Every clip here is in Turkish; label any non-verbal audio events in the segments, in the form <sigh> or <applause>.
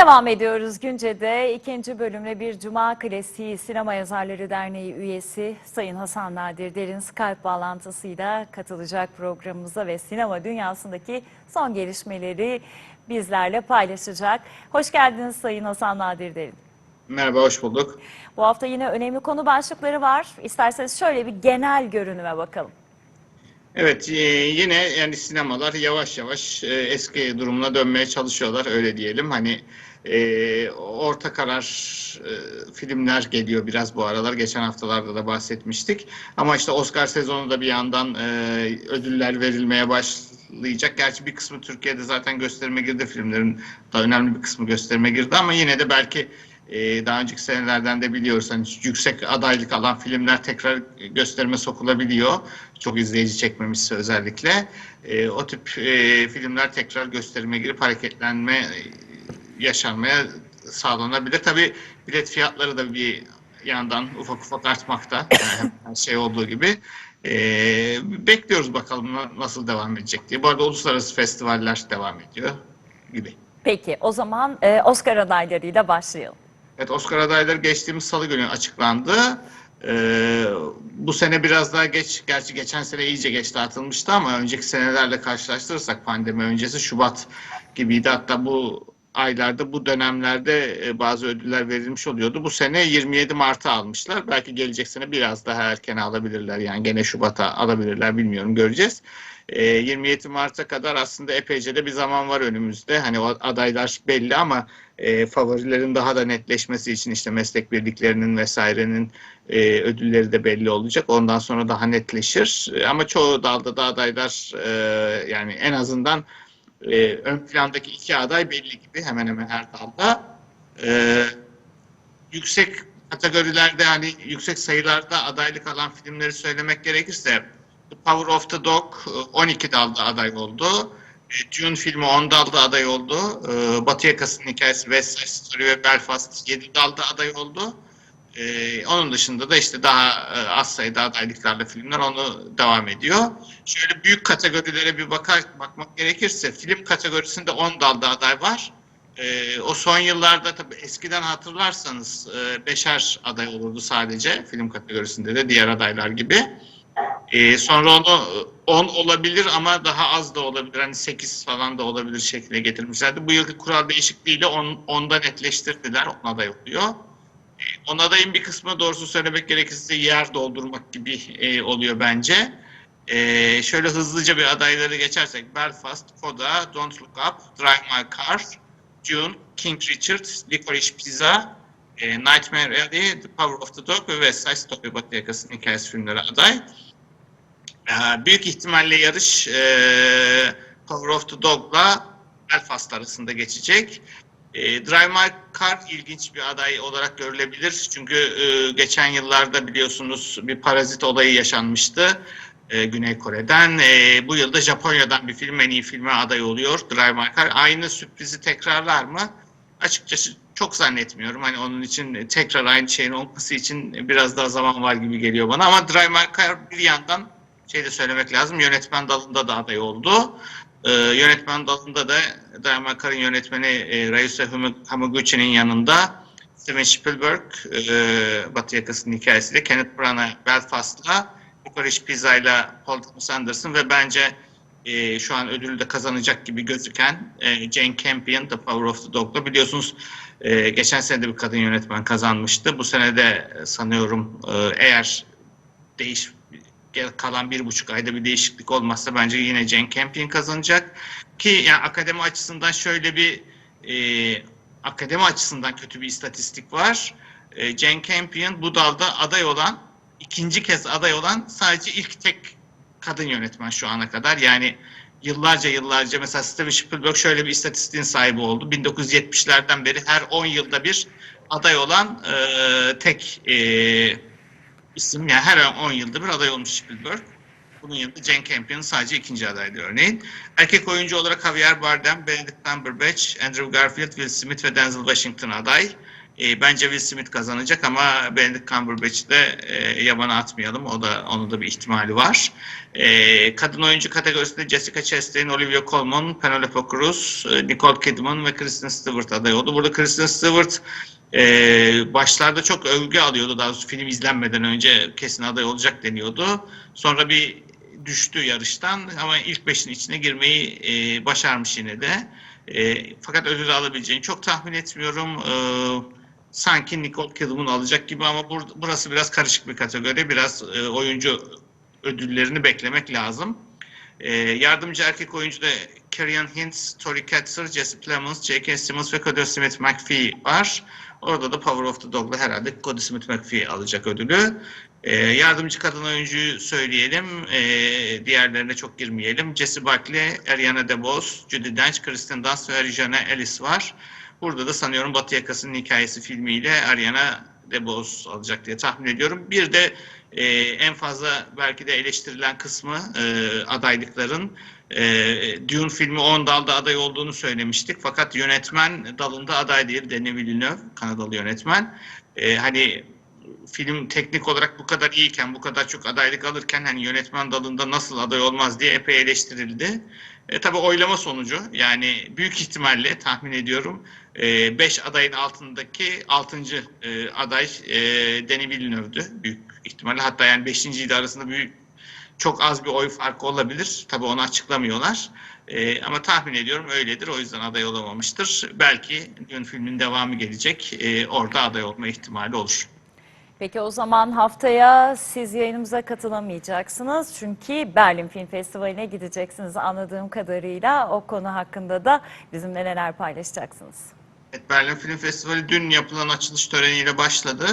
Devam ediyoruz Günce'de ikinci bölümle bir Cuma Klasiği Sinema Yazarları Derneği üyesi Sayın Hasan Nadir Derin Skype bağlantısıyla katılacak programımıza ve sinema dünyasındaki son gelişmeleri bizlerle paylaşacak. Hoş geldiniz Sayın Hasan Nadir Derin. Merhaba, hoş bulduk. Bu hafta yine önemli konu başlıkları var. İsterseniz şöyle bir genel görünüme bakalım. Evet, e, yine yani sinemalar yavaş yavaş e, eski durumuna dönmeye çalışıyorlar, öyle diyelim. Hani e, orta karar e, filmler geliyor biraz bu aralar. Geçen haftalarda da bahsetmiştik. Ama işte Oscar sezonu da bir yandan e, ödüller verilmeye başlayacak. Gerçi bir kısmı Türkiye'de zaten gösterime girdi filmlerin. Da önemli bir kısmı gösterime girdi ama yine de belki e, daha önceki senelerden de biliyoruz hani yüksek adaylık alan filmler tekrar gösterime sokulabiliyor. Çok izleyici çekmemişse özellikle. E, o tip e, filmler tekrar gösterime girip hareketlenme e, yaşanmaya sağlanabilir. Tabii bilet fiyatları da bir yandan ufak ufak artmakta. Yani şey olduğu gibi. E, bekliyoruz bakalım na- nasıl devam edecek diye. Bu arada uluslararası festivaller devam ediyor gibi. Peki o zaman e, Oscar adaylarıyla başlayalım. Evet Oscar adayları geçtiğimiz salı günü açıklandı. Ee, bu sene biraz daha geç, gerçi geçen sene iyice geç dağıtılmıştı ama önceki senelerle karşılaştırırsak pandemi öncesi Şubat gibiydi. Hatta bu aylarda, bu dönemlerde e, bazı ödüller verilmiş oluyordu. Bu sene 27 Mart'a almışlar. Belki gelecek sene biraz daha erken alabilirler. Yani gene Şubat'a alabilirler bilmiyorum göreceğiz. E, 27 Mart'a kadar aslında epeyce de bir zaman var önümüzde. Hani adaylar belli ama e, favorilerin daha da netleşmesi için işte meslek birliklerinin vesairenin e, ödülleri de belli olacak. Ondan sonra daha netleşir. E, ama çoğu dalda da adaylar e, yani en azından e, ön plandaki iki aday belli gibi hemen hemen her dalda. E, yüksek kategorilerde hani yüksek sayılarda adaylık alan filmleri söylemek gerekirse The Power of the Dog e, 12 dalda aday oldu. E, Dune filmi 10 dalda aday oldu. E, Batı Yakası'nın hikayesi West Side Story ve Belfast 7 dalda aday oldu. E, onun dışında da işte daha e, az sayıda adaylıklarla filmler onu devam ediyor. Şöyle büyük kategorilere bir bakar, bakmak gerekirse film kategorisinde 10 dalda aday var. E, o son yıllarda tabii eskiden hatırlarsanız e, beşer aday olurdu sadece film kategorisinde de diğer adaylar gibi. Ee, sonra onu 10 olabilir ama daha az da olabilir. Hani 8 falan da olabilir şekline getirmişlerdi. Bu yılki kural değişikliğiyle 10, 10'da netleştirdiler. 10 aday oluyor. Ee, 10 adayın bir kısmı doğrusu söylemek gerekirse yer doldurmak gibi e, oluyor bence. Ee, şöyle hızlıca bir adayları geçersek Belfast, Coda, Don't Look Up, Drive My Car, June, King Richard, Licorice Pizza, e, Nightmare Alley, The Power of the Dog ve West Side Story Batı Yakası'nın hikayesi filmleri aday. Ee, büyük ihtimalle yarış e, Power of the Dog'la Belfast arasında geçecek. E, Drive My Car ilginç bir aday olarak görülebilir. Çünkü e, geçen yıllarda biliyorsunuz bir parazit olayı yaşanmıştı. e, Güney Kore'den. E, bu yılda Japonya'dan bir film en iyi filme aday oluyor. Drive My Car. Aynı sürprizi tekrarlar mı? Açıkçası çok zannetmiyorum. Hani onun için tekrar aynı şeyin olması için biraz daha zaman var gibi geliyor bana. Ama Drive My Car bir yandan şey de söylemek lazım. Yönetmen dalında da aday oldu. Ee, yönetmen dalında da Car'ın yönetmeni e, Hama- Hamaguchi'nin yanında Steven Spielberg, e, Batı Yakası'nın hikayesiyle, Kenneth Branagh Belfast'la, Licorice Pizza'yla Paul Thomas Anderson ve bence e, şu an ödülü de kazanacak gibi gözüken e, Jane Campion, The Power of the Dog'la biliyorsunuz e, geçen sene de bir kadın yönetmen kazanmıştı. Bu sene de e, sanıyorum e, eğer değiş kalan bir buçuk ayda bir değişiklik olmazsa bence yine Jane Campion kazanacak. Ki yani akademi açısından şöyle bir e, akademi açısından kötü bir istatistik var. E, Jane Campion bu dalda aday olan ikinci kez aday olan sadece ilk tek kadın yönetmen şu ana kadar. Yani yıllarca yıllarca mesela Steven Spielberg şöyle bir istatistiğin sahibi oldu. 1970'lerden beri her 10 yılda bir aday olan e, tek e, isim. Yani her 10 yılda bir aday olmuş Spielberg. Bunun yanında Jane Campion sadece ikinci adaydı örneğin. Erkek oyuncu olarak Javier Bardem, Benedict Cumberbatch, Andrew Garfield, Will Smith ve Denzel Washington aday. E, bence Will Smith kazanacak ama Benedict Cumberbatch'i de e, yabana atmayalım. O da onun da bir ihtimali var. E, kadın oyuncu kategorisinde Jessica Chastain, Olivia Colman, Penelope Cruz, e, Nicole Kidman ve Kristen Stewart aday oldu. Burada Kristen Stewart e, başlarda çok övgü alıyordu. Daha doğrusu film izlenmeden önce kesin aday olacak deniyordu. Sonra bir düştü yarıştan ama ilk beşin içine girmeyi e, başarmış yine de. E, fakat ödül alabileceğini çok tahmin etmiyorum. E, sanki Nicole Kidman alacak gibi ama bur- burası biraz karışık bir kategori. Biraz e, oyuncu ödüllerini beklemek lazım. E, yardımcı erkek oyuncu da Carrion Hintz, Tori Katzer, Jesse Plemons, J.K. Simmons ve Cody Smith McPhee var. Orada da Power of the Dog'la herhalde Cody Smith McPhee alacak ödülü. E, yardımcı kadın oyuncuyu söyleyelim. E, diğerlerine çok girmeyelim. Jessie Buckley, Ariana DeBose, Judi Dench, Kristen Dunst ve Arijana Ellis var. Burada da sanıyorum Batı Yakası'nın hikayesi filmiyle Ariana DeBose alacak diye tahmin ediyorum. Bir de e, en fazla belki de eleştirilen kısmı e, adaylıkların e, Dune filmi 10 dalda aday olduğunu söylemiştik. Fakat yönetmen dalında aday değil. Denis Villeneuve, Kanadalı yönetmen. E, hani film teknik olarak bu kadar iyiyken, bu kadar çok adaylık alırken hani yönetmen dalında nasıl aday olmaz diye epey eleştirildi. E, tabii oylama sonucu yani büyük ihtimalle tahmin ediyorum 5 adayın altındaki 6. E, aday e, Villeneuve'dü büyük ihtimalle. Hatta yani 5. ile arasında büyük çok az bir oy farkı olabilir. Tabii onu açıklamıyorlar. E, ama tahmin ediyorum öyledir. O yüzden aday olamamıştır. Belki Dune filmin devamı gelecek. E, orada aday olma ihtimali olur. Peki o zaman haftaya siz yayınımıza katılamayacaksınız. Çünkü Berlin Film Festivali'ne gideceksiniz anladığım kadarıyla. O konu hakkında da bizimle neler paylaşacaksınız? Evet, Berlin Film Festivali dün yapılan açılış töreniyle başladı.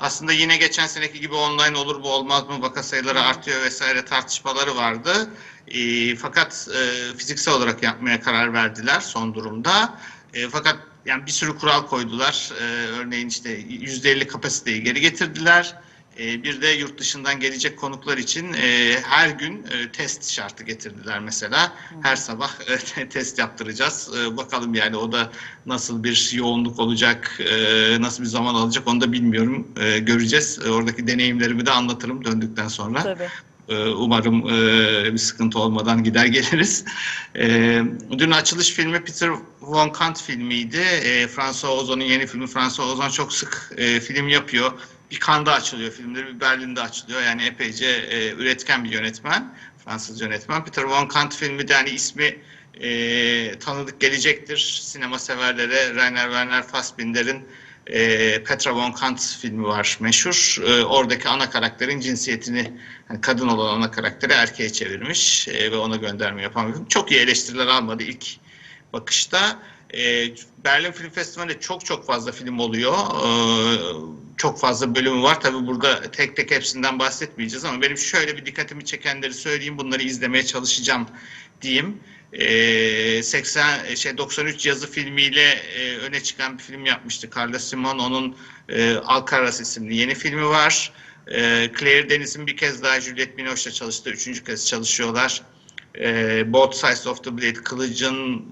Aslında yine geçen seneki gibi online olur mu olmaz mı vaka sayıları artıyor vesaire tartışmaları vardı. E, fakat e, fiziksel olarak yapmaya karar verdiler son durumda. E, fakat yani bir sürü kural koydular. E, örneğin işte %50 kapasiteyi geri getirdiler. E, bir de yurt dışından gelecek konuklar için e, her gün e, test şartı getirdiler mesela. Her sabah <laughs> e, test yaptıracağız. E, bakalım yani o da nasıl bir yoğunluk olacak, e, nasıl bir zaman alacak onu da bilmiyorum. E, göreceğiz. E, oradaki deneyimlerimi de anlatırım döndükten sonra. Tabii. Ee, Umarım e, bir sıkıntı olmadan gider geliriz. <laughs> E, Dün açılış filmi Peter Von Kant filmiydi. E, François Ozon'un yeni filmi. François Ozon çok sık e, film yapıyor. Bir Cannes'da açılıyor filmleri, bir Berlin'de açılıyor. Yani epeyce e, üretken bir yönetmen, Fransız yönetmen. Peter Von Kant filmi de hani ismi e, tanıdık gelecektir sinema severlere. Rainer Werner Fassbinder'in e, Petra von Kant filmi var meşhur. E, oradaki ana karakterin cinsiyetini yani kadın olan ana karakteri erkeğe çevirmiş e, ve ona gönderme yapan bir film. Çok iyi eleştiriler almadı ilk bakışta. E, Berlin Film Festivali'nde çok çok fazla film oluyor. E, çok fazla bölümü var. Tabi burada tek tek hepsinden bahsetmeyeceğiz ama benim şöyle bir dikkatimi çekenleri söyleyeyim. Bunları izlemeye çalışacağım diyeyim. E, 80 şey 93 yazı filmiyle e, öne çıkan bir film yapmıştı Carla Simon. Onun e, Alcaraz isimli yeni filmi var. E, Claire Denis'in bir kez daha Juliette Binoche'la çalıştığı üçüncü kez çalışıyorlar. E, Both Sides of the Blade, kılıcın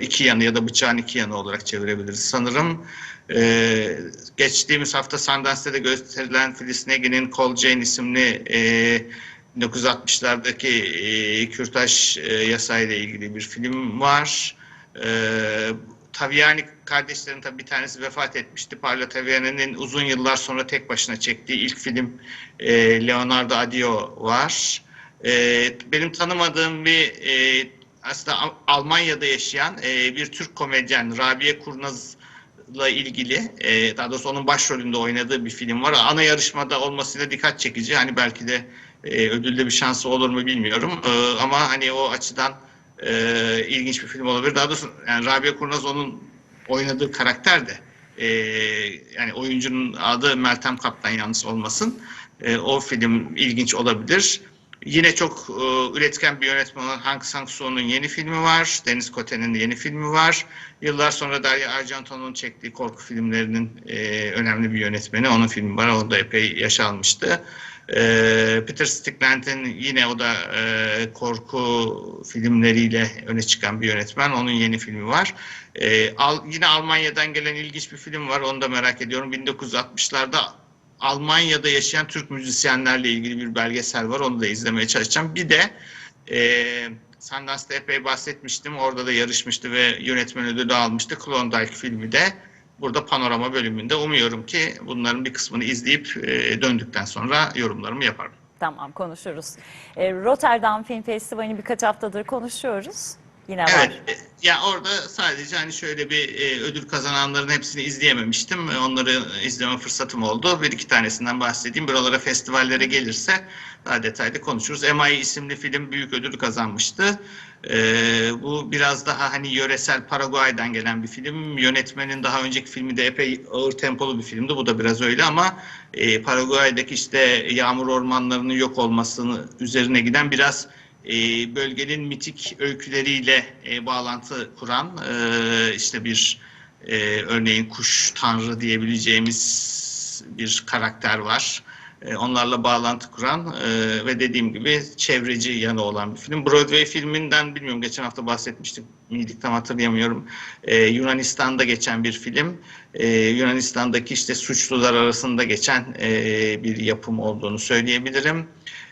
iki yanı ya da bıçağın iki yanı olarak çevirebiliriz sanırım. Geçtiğimiz hafta Sundance'de de gösterilen Phyllis Negin'in Call Jane isimli e, 1960'lardaki e, Kürtaj e, yasayla ilgili bir film var. E, Taviani kardeşlerin tabii bir tanesi vefat etmişti. Paolo Taviani'nin uzun yıllar sonra tek başına çektiği ilk film e, Leonardo Adio var. E, benim tanımadığım bir e, aslında Al- Almanya'da yaşayan e, bir Türk komedyen Rabia Kurnaz'la ilgili e, daha doğrusu onun başrolünde oynadığı bir film var. Ana yarışmada olmasıyla dikkat çekici. Hani belki de e, ödülde bir şansı olur mu bilmiyorum. E, ama hani o açıdan e, ilginç bir film olabilir. Daha doğrusu yani Rabia Kurnaz onun oynadığı karakter de e, yani oyuncunun adı Meltem Kaptan yalnız olmasın. E, o film ilginç olabilir. Yine çok e, üretken bir yönetmen olan Hang Sang-soo'nun yeni filmi var. Deniz Kote'nin yeni filmi var. Yıllar sonra Daria Argento'nun çektiği korku filmlerinin e, önemli bir yönetmeni. Onun filmi var. O da epey yaş almıştı. Ee, Peter Stickland'in yine o da e, korku filmleriyle öne çıkan bir yönetmen. Onun yeni filmi var. Ee, Al, yine Almanya'dan gelen ilginç bir film var. Onu da merak ediyorum. 1960'larda Almanya'da yaşayan Türk müzisyenlerle ilgili bir belgesel var. Onu da izlemeye çalışacağım. Bir de e, Sundance'da epey bahsetmiştim. Orada da yarışmıştı ve yönetmen ödülü almıştı. Klondike filmi de burada panorama bölümünde. Umuyorum ki bunların bir kısmını izleyip e, döndükten sonra yorumlarımı yaparım. Tamam konuşuruz. E, Rotterdam Film Festivali'ni birkaç haftadır konuşuyoruz. Yine var. Evet. e, Ya orada sadece hani şöyle bir e, ödül kazananların hepsini izleyememiştim. Onları izleme fırsatım oldu. Bir iki tanesinden bahsedeyim. Buralara festivallere gelirse daha detaylı konuşuruz. MI isimli film büyük ödül kazanmıştı. E, bu biraz daha hani yöresel Paraguay'dan gelen bir film. Yönetmenin daha önceki filmi de epey ağır tempolu bir filmdi. Bu da biraz öyle ama e, Paraguay'daki işte yağmur ormanlarının yok olmasını üzerine giden biraz e, bölgenin mitik öyküleriyle e, bağlantı kuran e, işte bir e, örneğin kuş tanrı diyebileceğimiz bir karakter var. E, onlarla bağlantı kuran e, ve dediğim gibi çevreci yanı olan bir film. Broadway filminden bilmiyorum geçen hafta bahsetmiştik miydik tam hatırlayamıyorum. E, Yunanistan'da geçen bir film. E, Yunanistan'daki işte suçlular arasında geçen e, bir yapım olduğunu söyleyebilirim.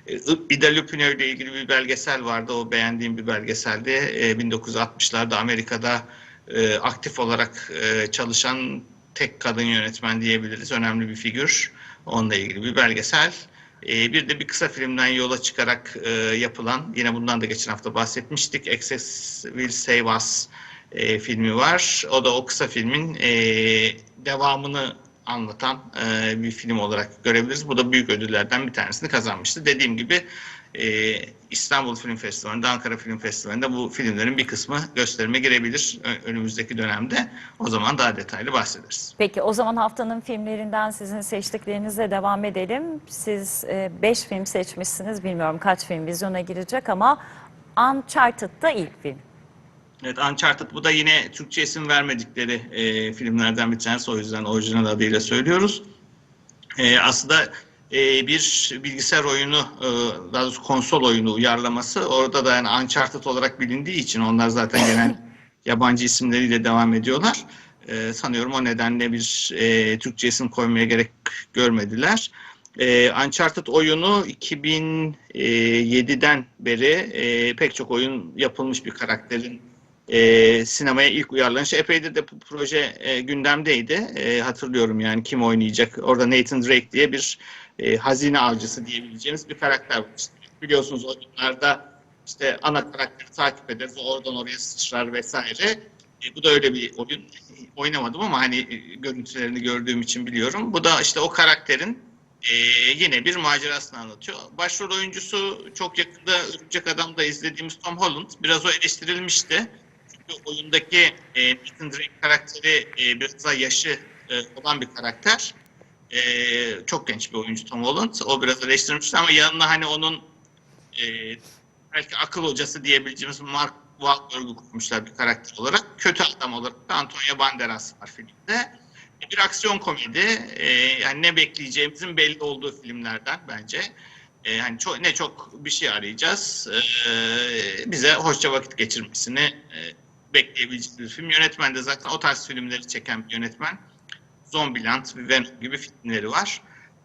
E, Ida Lupino ile ilgili bir belgesel vardı. O beğendiğim bir belgeseldi. E, 1960'larda Amerika'da e, aktif olarak e, çalışan tek kadın yönetmen diyebiliriz. Önemli bir figür. Onunla ilgili bir belgesel. Bir de bir kısa filmden yola çıkarak yapılan, yine bundan da geçen hafta bahsetmiştik. Excess Will Save Us filmi var. O da o kısa filmin devamını anlatan e, bir film olarak görebiliriz. Bu da büyük ödüllerden bir tanesini kazanmıştı. Dediğim gibi e, İstanbul Film Festivali'nde, Ankara Film Festivali'nde bu filmlerin bir kısmı gösterime girebilir önümüzdeki dönemde. O zaman daha detaylı bahsederiz. Peki o zaman haftanın filmlerinden sizin seçtiklerinizle devam edelim. Siz 5 film seçmişsiniz. Bilmiyorum kaç film vizyona girecek ama Uncharted'da ilk film. Evet, Uncharted bu da yine Türkçe isim vermedikleri e, filmlerden bir tanesi. O yüzden orijinal adıyla söylüyoruz. E, aslında e, bir bilgisayar oyunu, e, daha doğrusu konsol oyunu uyarlaması. Orada da yani Uncharted olarak bilindiği için onlar zaten genel <laughs> yabancı isimleriyle devam ediyorlar. E, sanıyorum o nedenle bir e, Türkçe isim koymaya gerek görmediler. E, Uncharted oyunu 2007'den beri e, pek çok oyun yapılmış bir karakterin e, sinemaya ilk uyarlanışı. Epeydir de bu proje e, gündemdeydi. E, hatırlıyorum yani kim oynayacak. Orada Nathan Drake diye bir e, hazine avcısı diyebileceğimiz bir karakter var. İşte biliyorsunuz oyunlarda işte ana karakteri takip ederiz. Oradan oraya sıçrar vesaire. E, bu da öyle bir oyun. Oynamadım ama hani e, görüntülerini gördüğüm için biliyorum. Bu da işte o karakterin e, yine bir macerasını anlatıyor. Başrol oyuncusu çok yakında Örümcek Adam'da izlediğimiz Tom Holland. Biraz o eleştirilmişti. Çünkü oyundaki e, Nathan Drake karakteri e, biraz daha yaşı e, olan bir karakter. E, çok genç bir oyuncu Tom Holland. O biraz eleştirilmişti ama yanına hani onun e, belki akıl hocası diyebileceğimiz Mark Wahlberg'ü koymuşlar bir karakter olarak. Kötü adam olarak da Antonio Banderas var filmde. E, Bir aksiyon komedi. E, yani ne bekleyeceğimizin belli olduğu filmlerden bence. E, hani çok, ne çok bir şey arayacağız. E, bize hoşça vakit geçirmesini e, bekleyebileceğimiz bir film. Yönetmen de zaten o tarz filmleri çeken bir yönetmen. Zombieland, Venom gibi filmleri var.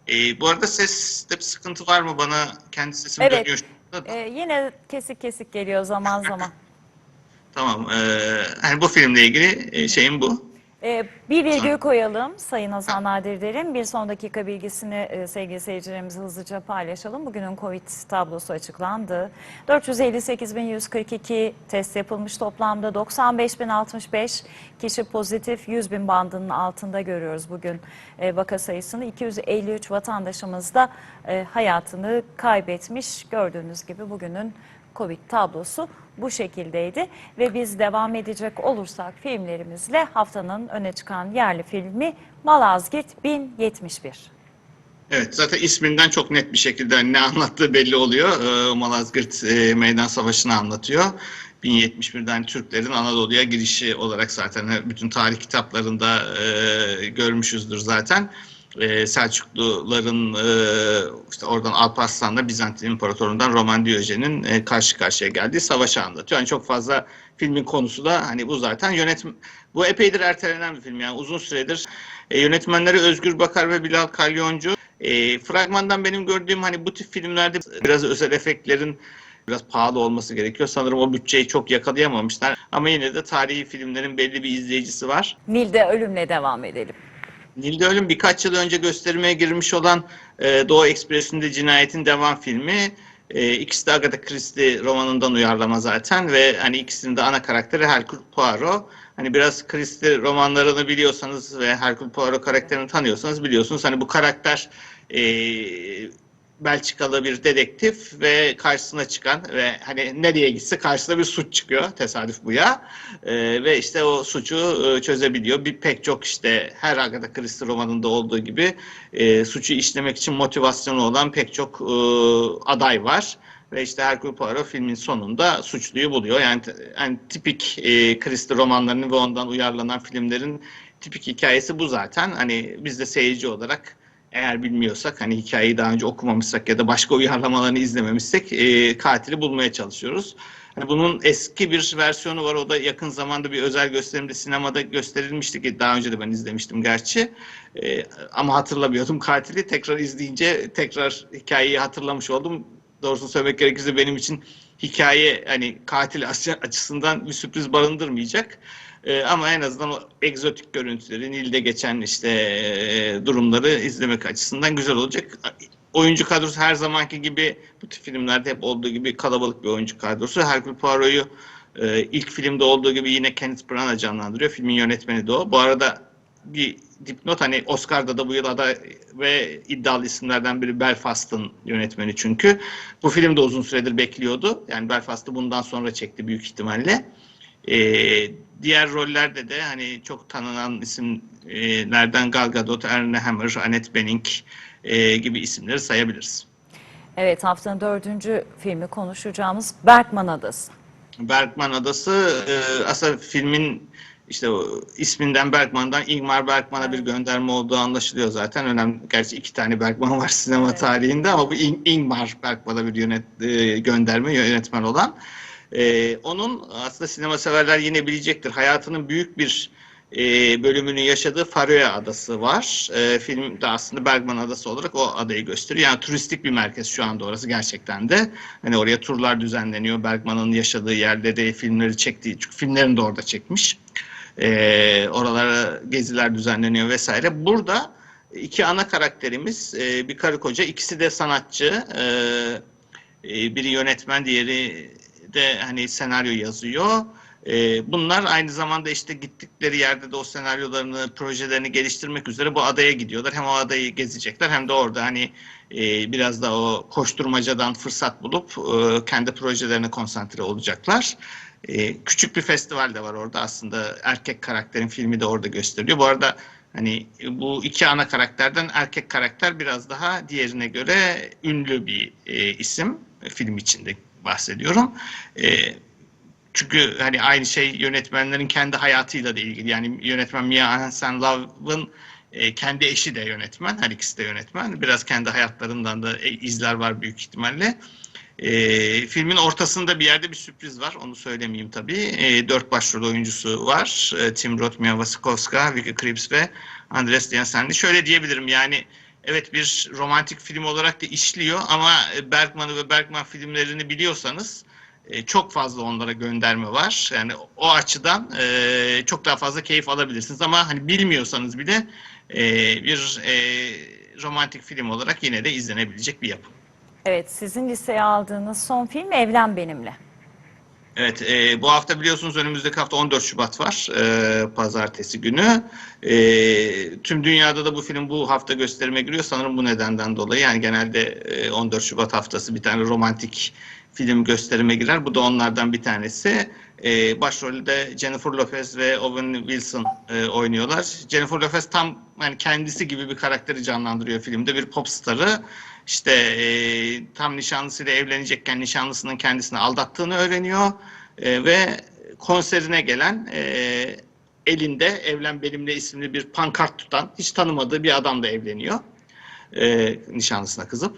E, bu arada seste bir sıkıntı var mı? Bana kendi sesim Evet. dönüyor. şu anda da. E, yine kesik kesik geliyor zaman zaman. <laughs> Tamam. Ee, hani bu filmle ilgili e, şeyim bu. Ee, bir virgül koyalım Sayın Hasan Nadir Derin. Bir son dakika bilgisini e, sevgili seyircilerimize hızlıca paylaşalım. Bugünün Covid tablosu açıklandı. 458.142 test yapılmış toplamda 95.065 kişi pozitif 100.000 bandının altında görüyoruz bugün e, vaka sayısını. 253 vatandaşımız da e, hayatını kaybetmiş. Gördüğünüz gibi bugünün Covid tablosu bu şekildeydi ve biz devam edecek olursak filmlerimizle haftanın öne çıkan yerli filmi Malazgirt 1071. Evet zaten isminden çok net bir şekilde hani ne anlattığı belli oluyor. Ee, Malazgirt e, Meydan Savaşı'nı anlatıyor. 1071'den Türklerin Anadolu'ya girişi olarak zaten bütün tarih kitaplarında e, görmüşüzdür zaten. E, Selçukluların e, işte oradan Alparslan'la Bizantin İmparatorluğundan Roman Diyojen'in e, karşı karşıya geldiği savaşı anlatıyor. Yani çok fazla filmin konusu da hani bu zaten yönetim bu epeydir ertelenen bir film yani uzun süredir e, yönetmenleri Özgür Bakar ve Bilal Kalyoncu. E, fragmandan benim gördüğüm hani bu tip filmlerde biraz özel efektlerin biraz pahalı olması gerekiyor. Sanırım o bütçeyi çok yakalayamamışlar. Ama yine de tarihi filmlerin belli bir izleyicisi var. Nil'de ölümle devam edelim. Nilde Ölüm birkaç yıl önce göstermeye girmiş olan e, Doğu Ekspresi'nde Cinayetin devam filmi. E, ikisi de Agatha Christie romanından uyarlama zaten ve hani ikisinin de ana karakteri Hercule Poirot. Hani biraz Christie romanlarını biliyorsanız ve Hercule Poirot karakterini tanıyorsanız biliyorsunuz. Hani bu karakter e, Belçikalı bir dedektif ve karşısına çıkan ve hani nereye gitse karşısına bir suç çıkıyor. Tesadüf bu ya. Ee, ve işte o suçu e, çözebiliyor. Bir pek çok işte her Agatha Christie romanında olduğu gibi e, suçu işlemek için motivasyonu olan pek çok e, aday var. Ve işte Hercule Poirot filmin sonunda suçluyu buluyor. Yani, yani tipik e, Christie romanlarının ve ondan uyarlanan filmlerin tipik hikayesi bu zaten. Hani biz de seyirci olarak eğer bilmiyorsak hani hikayeyi daha önce okumamışsak ya da başka uyarlamalarını izlememişsek e, katili bulmaya çalışıyoruz. Hani bunun eski bir versiyonu var. O da yakın zamanda bir özel gösterimde sinemada gösterilmişti ki daha önce de ben izlemiştim gerçi. E, ama hatırlamıyordum <laughs> katili. Tekrar izleyince tekrar hikayeyi hatırlamış oldum. Doğrusunu söylemek gerekirse benim için hikaye hani katil açısından bir sürpriz barındırmayacak. E, ama en azından o egzotik görüntüleri, Nil'de geçen işte e, durumları izlemek açısından güzel olacak. Oyuncu kadrosu her zamanki gibi bu tip filmlerde hep olduğu gibi kalabalık bir oyuncu kadrosu. Hercule Poirot'u e, ilk filmde olduğu gibi yine Kenneth Branagh canlandırıyor. Filmin yönetmeni de o. Bu arada bir dipnot hani Oscar'da da bu yıl aday ve iddialı isimlerden biri Belfast'ın yönetmeni çünkü. Bu film de uzun süredir bekliyordu. Yani Belfast'ı bundan sonra çekti büyük ihtimalle. Ee, diğer rollerde de hani çok tanınan isimlerden Gal Gadot, Erne Hammer, Annette Bening e, gibi isimleri sayabiliriz. Evet haftanın dördüncü filmi konuşacağımız Bergman Adası. Bergman Adası e, aslında filmin işte o isminden Bergman'dan Ingmar Bergman'a bir gönderme olduğu anlaşılıyor zaten. Önemli. Gerçi iki tane Bergman var sinema Evet. tarihinde ama bu In- Ingmar Bergman'a bir yönet, e, gönderme yönetmen olan. E, onun aslında sinema severler yine bilecektir. Hayatının büyük bir e, bölümünü yaşadığı Faroe Adası var. E, film de aslında Bergman Adası olarak o adayı gösteriyor. Yani turistik bir merkez şu anda orası gerçekten de. Hani oraya turlar düzenleniyor. Bergman'ın yaşadığı yerleri, filmleri çektiği, çünkü filmlerini de orada çekmiş. E, oralara geziler düzenleniyor vesaire. Burada iki ana karakterimiz e, bir karı koca, ikisi de sanatçı. E, e, biri yönetmen, diğeri de hani senaryo yazıyor. E, bunlar aynı zamanda işte gittikleri yerde de o senaryolarını, projelerini geliştirmek üzere bu adaya gidiyorlar. Hem o adayı gezecekler hem de orada hani e, biraz da o koşturmacadan fırsat bulup e, kendi projelerine konsantre olacaklar. E, küçük bir festival de var orada aslında erkek karakterin filmi de orada gösteriliyor. Bu arada hani bu iki ana karakterden erkek karakter biraz daha diğerine göre ünlü bir e, isim film içinde bahsediyorum. E, çünkü hani aynı şey yönetmenlerin kendi hayatıyla da ilgili. Yani yönetmen Mia Hansen-Løve'ın e, kendi eşi de yönetmen. Her ikisi de yönetmen. Biraz kendi hayatlarından da e, izler var büyük ihtimalle. E, filmin ortasında bir yerde bir sürpriz var. Onu söylemeyeyim tabii. E, dört başrol oyuncusu var. E, Tim Roth, Mia Wasikowska, Vicky Krieps ve Andres Jansenli. Şöyle diyebilirim yani evet bir romantik film olarak da işliyor ama Bergman'ı ve Bergman filmlerini biliyorsanız e, çok fazla onlara gönderme var. Yani o açıdan e, çok daha fazla keyif alabilirsiniz ama hani bilmiyorsanız bile e, bir e, romantik film olarak yine de izlenebilecek bir yapım. Evet sizin listeye aldığınız son film Evlen Benimle. Evet, e, bu hafta biliyorsunuz önümüzdeki hafta 14 Şubat var, e, pazartesi günü. E, tüm dünyada da bu film bu hafta gösterime giriyor sanırım bu nedenden dolayı. Yani genelde e, 14 Şubat haftası bir tane romantik film gösterime girer. Bu da onlardan bir tanesi. E, başrolde Jennifer Lopez ve Owen Wilson e, oynuyorlar. Jennifer Lopez tam yani kendisi gibi bir karakteri canlandırıyor filmde. Bir pop starı. İşte e, tam nişanlısıyla evlenecekken nişanlısının kendisini aldattığını öğreniyor. E, ve konserine gelen e, elinde Evlen Benimle isimli bir pankart tutan hiç tanımadığı bir adamla evleniyor. E, nişanlısına kızıp.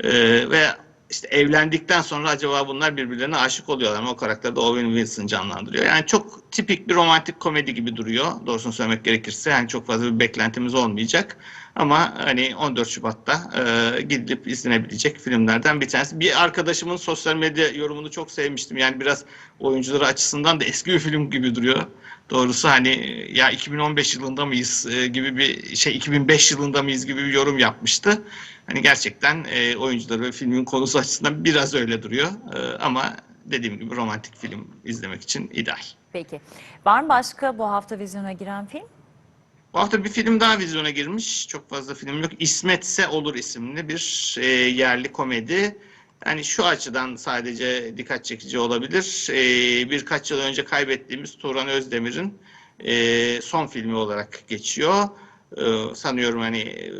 E, ve işte evlendikten sonra acaba bunlar birbirlerine aşık oluyorlar mı? O karakter de Owen Wilson canlandırıyor. Yani çok tipik bir romantik komedi gibi duruyor. Doğrusunu söylemek gerekirse. Yani çok fazla bir beklentimiz olmayacak. Ama hani 14 Şubat'ta e, gidilip izlenebilecek filmlerden bir tanesi. Bir arkadaşımın sosyal medya yorumunu çok sevmiştim. Yani biraz oyuncuları açısından da eski bir film gibi duruyor. Doğrusu hani ya 2015 yılında mıyız e, gibi bir şey 2005 yılında mıyız gibi bir yorum yapmıştı. Hani gerçekten e, oyuncuları ve filmin konusu açısından biraz öyle duruyor. E, ama dediğim gibi romantik film izlemek için ideal. Peki. Var mı başka bu hafta vizyona giren film? Bu hafta bir film daha vizyona girmiş. Çok fazla film yok. İsmetse Olur isimli bir e, yerli komedi. Yani şu açıdan sadece dikkat çekici olabilir. E, birkaç yıl önce kaybettiğimiz Turan Özdemir'in e, son filmi olarak geçiyor. E, sanıyorum hani e,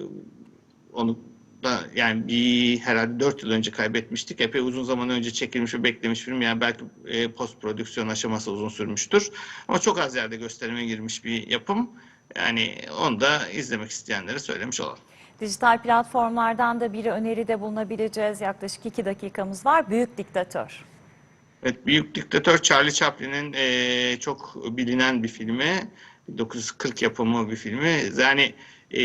onu da yani bir herhalde 4 yıl önce kaybetmiştik. Epey uzun zaman önce çekilmiş ve beklemiş film. Yani belki e, post prodüksiyon aşaması uzun sürmüştür. Ama çok az yerde gösterime girmiş bir yapım. Yani onu da izlemek isteyenlere söylemiş olalım. Dijital platformlardan da bir öneride bulunabileceğiz. Yaklaşık iki dakikamız var. Büyük Diktatör. Evet, Büyük Diktatör Charlie Chaplin'in e, çok bilinen bir filmi. 1940 yapımı bir filmi. Yani e,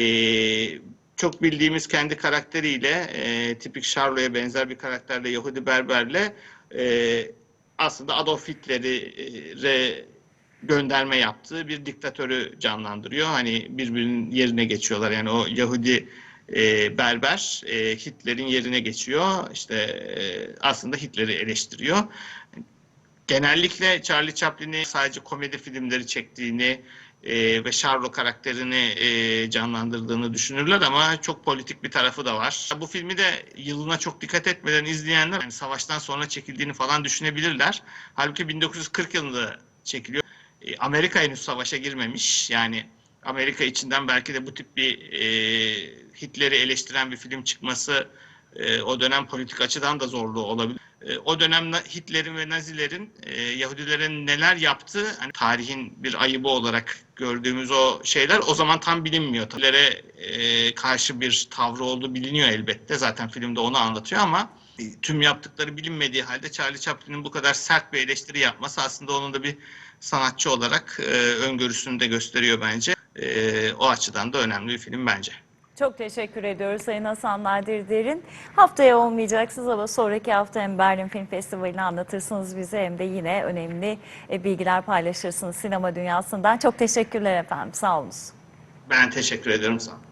çok bildiğimiz kendi karakteriyle, e, tipik Charlot'a benzer bir karakterle, Yahudi Berber'le e, aslında Adolf Hitler'e gönderme yaptığı bir diktatörü canlandırıyor. Hani birbirinin yerine geçiyorlar. Yani o Yahudi e, berber e, Hitler'in yerine geçiyor. İşte e, aslında Hitler'i eleştiriyor. Genellikle Charlie Chaplin'i sadece komedi filmleri çektiğini e, ve Charlo karakterini e, canlandırdığını düşünürler ama çok politik bir tarafı da var. Bu filmi de yılına çok dikkat etmeden izleyenler yani savaştan sonra çekildiğini falan düşünebilirler. Halbuki 1940 yılında çekiliyor. E, Amerika henüz savaşa girmemiş. Yani Amerika içinden belki de bu tip bir e, Hitler'i eleştiren bir film çıkması e, o dönem politik açıdan da zorluğu olabilir. E, o dönem Na- Hitler'in ve Nazilerin e, Yahudilerin neler yaptığı hani tarihin bir ayıbı olarak gördüğümüz o şeyler o zaman tam bilinmiyor. Hitler'e e, karşı bir tavrı olduğu biliniyor elbette. Zaten filmde onu anlatıyor ama e, tüm yaptıkları bilinmediği halde Charlie Chaplin'in bu kadar sert bir eleştiri yapması aslında onun da bir sanatçı olarak e, öngörüsünü de gösteriyor bence. E, o açıdan da önemli bir film bence. Çok teşekkür ediyoruz Sayın Hasan Nadir Derin. Haftaya olmayacaksınız ama sonraki hafta hem Berlin Film Festivali'ni anlatırsınız bize hem de yine önemli e, bilgiler paylaşırsınız sinema dünyasından. Çok teşekkürler efendim. Sağ. Ben teşekkür ediyorum. Sağ olun.